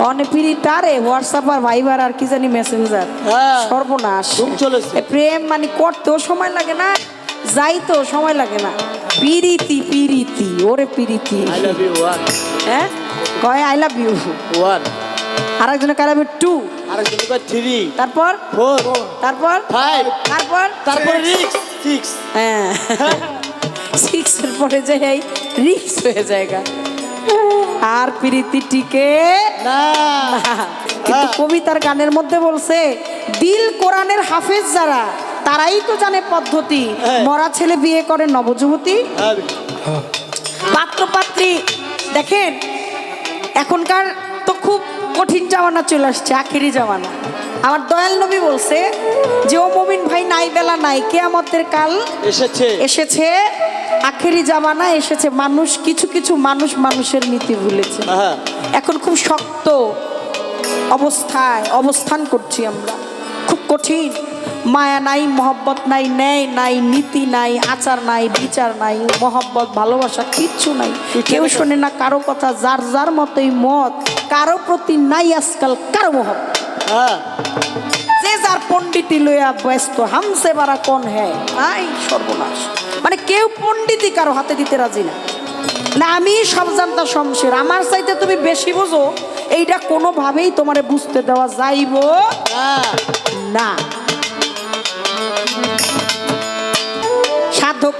অনেক পিরিটারে হোয়াটসঅ্যাপ আর ভাইবার আর কি জানি মেসেঞ্জার হ্যাঁ। সর্বনাশ। প্রেম মানে করতেও সময় লাগে না যাইতেও সময় লাগে না। পিরিতি পিরিতি ওরে পিরিতি। লাভ ইউ হ্যাঁ? কয় আই লাভ ইউ ওয়ান আর একজনের কালামে টু আরেকজন কয় থ্রি তারপর? ফোর তারপর? ফাইভ তারপর? তারপরে রিক্স সিক্স হ্যাঁ। সিক্সের পরে যে এই রিক্স হয়ে জায়গা আর প্রীতি টিকে কিন্তু হ্যাঁ। কবিতার গানের মধ্যে বলছে দিল কোরআনের হাফেজ যারা তারাই তো জানে পদ্ধতি হ্যাঁ। মরা ছেলে বিয়ে করে নবযুবতী পাত্র পাত্রী দেখেন এখনকার কঠিন জামানা চলে আসছে আখেরি জামানা। আমার দয়াল নবী বলছে যে ও মমিন ভাই নাই বেলা নাই কেয়ামতের কাল এসেছে। এসেছে আখেরি জামানা এসেছে মানুষ কিছু কিছু মানুষ মানুষের নীতি ভুলেছে। হ্যাঁ। এখন খুব শক্ত অবস্থায় অবস্থান করছি আমরা। খুব কঠিন। মায়া নাই মহব্বত নাই ন্যায় নাই নীতি নাই আচার নাই বিচার নাই মহব্বত ভালোবাসা কিচ্ছু নাই। কেউ শোনে না কারও কথা যার যার মতোই মত কারও প্রতি নাই আজকাল কারও মহব্বত। হ্যাঁ। যে যার পণ্ডিতি লইয়া ব্যস্ত হামসে বারা কোন হ্যাঁ আই সর্বনাশ। মানে কেউ পণ্ডিতি কারও হাতে দিতে রাজি না। না আমি সব জানতা শমশের। আমার চাইতে তুমি বেশি বোঝো এইটা কোনোভাবেই তোমারে বুঝতে দেওয়া যাইব হ্যাঁ। না।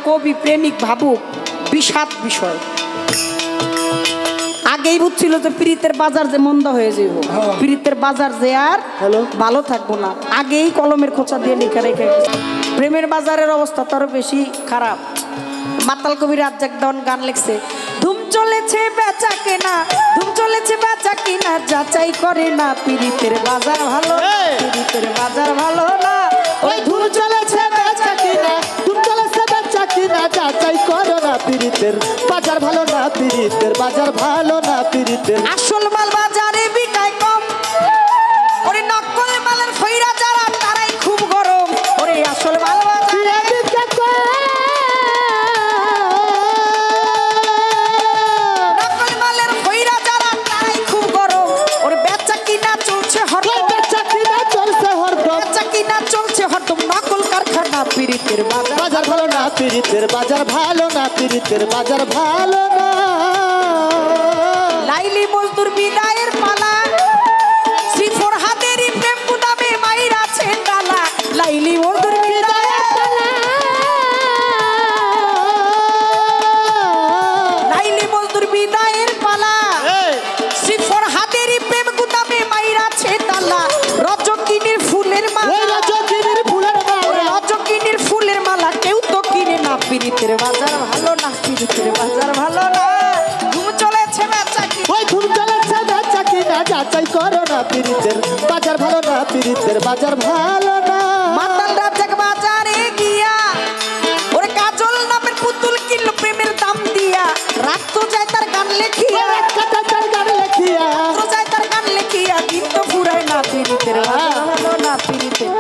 কবি প্রেমিক ভাবুক বিষাদ বিষয়। আগেই বুঝছিল যে প্রীতের বাজার যে মন্দ হয়ে যাইব। প্রীতের বাজার যে আর ভালো থাকব না। আগেই কলমের খোঁচা দিয়ে লিখে রেখে প্রেমের বাজারের অবস্থা তো বেশি খারাপ। মাতাল কবি রাজ্জাক দন গান লিখছে ধুম চলেছে বেচা কেনা ধুম চলেছে বেচা কিনা যাচাই করে না পীড়িতের বাজার ভালো এই! পীড়িতের বাজার ভালো না। ওই ধুম চলেছে বাজার ভালো না পিরিতের বাজার ভালো না পিরিতের আসল মাল পীড়িতের বাজার ভালো না পীড়িতের বাজার ভালো না পীড়িতের বাজার ভালো না। পিরিতের বাজার ভালো না, পিরিতের বাজার ভালো না। ঘুম চলেছে বেচা কি ওই ঘুম চলেছে বেচা কিনা যাচাই করো না পীড়িতের বাজার ভালো না পীড়িতের বাজার ভালো না।